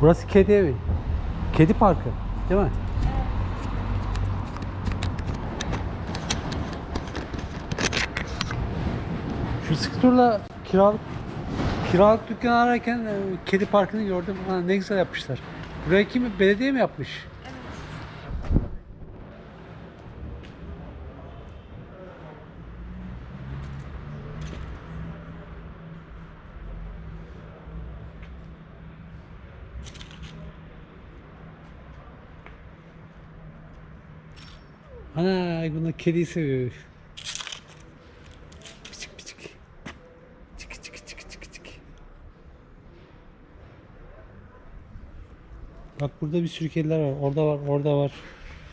Burası kedi evi. Kedi parkı. Değil mi? Şu skuturla kiralık kiralık dükkan ararken e, kedi parkını gördüm. Ha, ne güzel yapmışlar. Burayı kim? Belediye mi yapmış? Ana bunlar kediyi seviyor. Pıçık pıçık. Çık çık çık çık çık. Bak burada bir sürü kediler var. Orada var, orada var.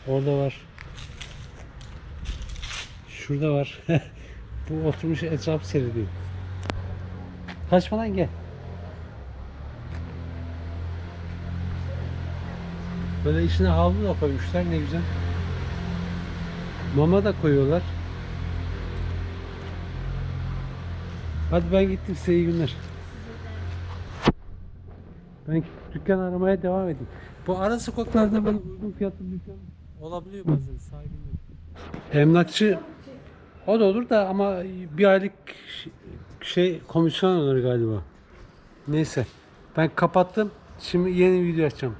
Orada var. Şurada var. Bu oturmuş etrafı seyrediyor. Kaçmadan gel. Böyle içine havlu da koymuşlar ne güzel. Mama da koyuyorlar. Hadi ben gittim size iyi günler. Ben dükkan aramaya devam edeyim. Bu ara sokaklarda böyle uygun fiyatlı dükkan olabiliyor bazen sahibinden. Emlakçı o da olur da ama bir aylık şey komisyon alır galiba. Neyse ben kapattım. Şimdi yeni video açacağım.